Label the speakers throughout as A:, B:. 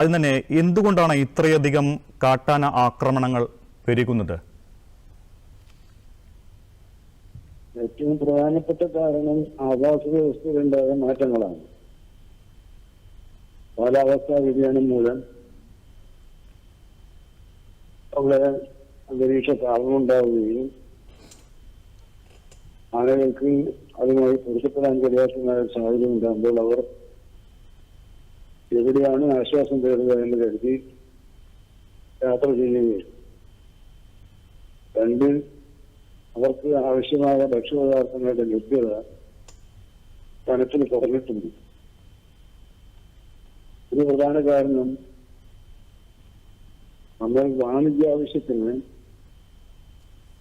A: അതിന് തന്നെ എന്തുകൊണ്ടാണ് ഇത്രയധികം കാട്ടാന ആക്രമണങ്ങൾ പെരുകുന്നത്?
B: ഏറ്റവും പ്രധാനപ്പെട്ട കാരണം ആവാസ വ്യവസ്ഥയിലുണ്ടായ മാറ്റങ്ങളാണ്. കാലാവസ്ഥാ വ്യതിയാനം മൂലം അവിടെ അന്തരീക്ഷ താപം ഉണ്ടാവുകയും ആളുകൾക്ക് അതുമായി പൊരുത്തപ്പെടാൻ കഴിയാത്ത സാഹചര്യം ഉണ്ടാകുമ്പോൾ അവർ എവിടെയാണ് ആശ്വാസം തേടുക എന്ന് കരുതി യാത്ര ചെയ്യുകയും. രണ്ട് അവർക്ക് ആവശ്യമായ ഭക്ഷ്യപദാർത്ഥങ്ങളുടെ ലഭ്യത വനത്തിൽ കുറഞ്ഞിട്ടുണ്ട്. ഒരു പ്രധാന കാരണം നമ്മൾ വാണിജ്യ ആവശ്യത്തിന്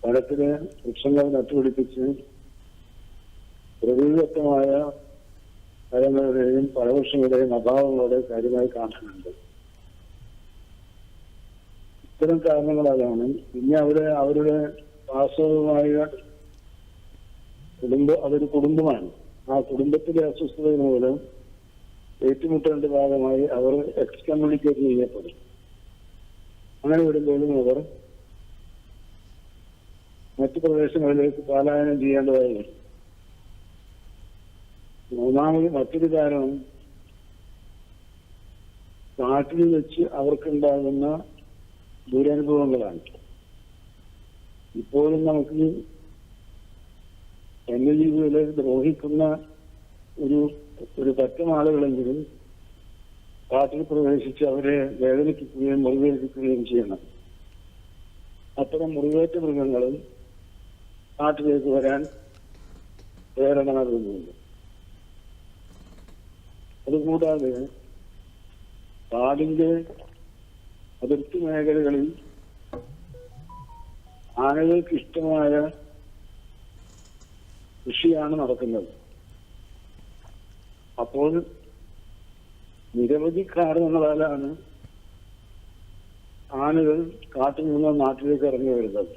B: വനത്തിലെ വൃക്ഷങ്ങൾ നട്ടുപിടിപ്പിച്ച് പ്രകൃതിദത്തമായ മരങ്ങളുടെയും പഴവൃക്ഷങ്ങളുടെയും അഭാവങ്ങളുടെ കാര്യമായി കാണുന്നുണ്ട്. ഇത്തരം കാരണങ്ങളാലാണ് പിന്നെ അവരെ അവരുടെ വാസ്തവമായ കുടുംബ അതൊരു കുടുംബമാണ്. ആ കുടുംബത്തിലെ അസ്വസ്ഥത മൂലം ഏറ്റുമുട്ടേണ്ട ഭാഗമായി അവർ എക്സ്കമ്മ്യൂണിക്കേറ്റ് ചെയ്യപ്പെടും. അങ്ങനെ വരുമ്പോഴും അവർ മറ്റു പ്രദേശങ്ങളിലേക്ക് പാലായനം ചെയ്യേണ്ടതായി വരും. മൂന്നാമത് മറ്റൊരു കാരണം നാട്ടിൽ വെച്ച് അവർക്കുണ്ടാകുന്ന ദുരനുഭവങ്ങളാണ്. ഇപ്പോഴും നമുക്ക് വന്യജീവികളെ ദ്രോഹിക്കുന്ന ഒരു ഒരു പറ്റം ആളുകളെങ്കിലും കാട്ടിൽ പ്രവേശിച്ച് അവരെ വേദനിപ്പിക്കുകയും മുറിവേൽപ്പിക്കുകയും ചെയ്യണം. അത്തരം മുറിവേറ്റ മൃഗങ്ങളും നാട്ടിലേക്ക് വരാൻ പ്രേരണ നൽകുന്നുണ്ട്. അതുകൂടാതെ കാടിന്റെ അതിർത്തി മേഖലകളിൽ ആനകൾക്ക് ഇഷ്ടമായ കൃഷിയാണ് നടക്കുന്നത്. അപ്പോൾ നിരവധി കാരണങ്ങളാലാണ് ആനകൾ കാട്ടിൽ നിന്ന് നാട്ടിലേക്ക് ഇറങ്ങി വരുന്നത്.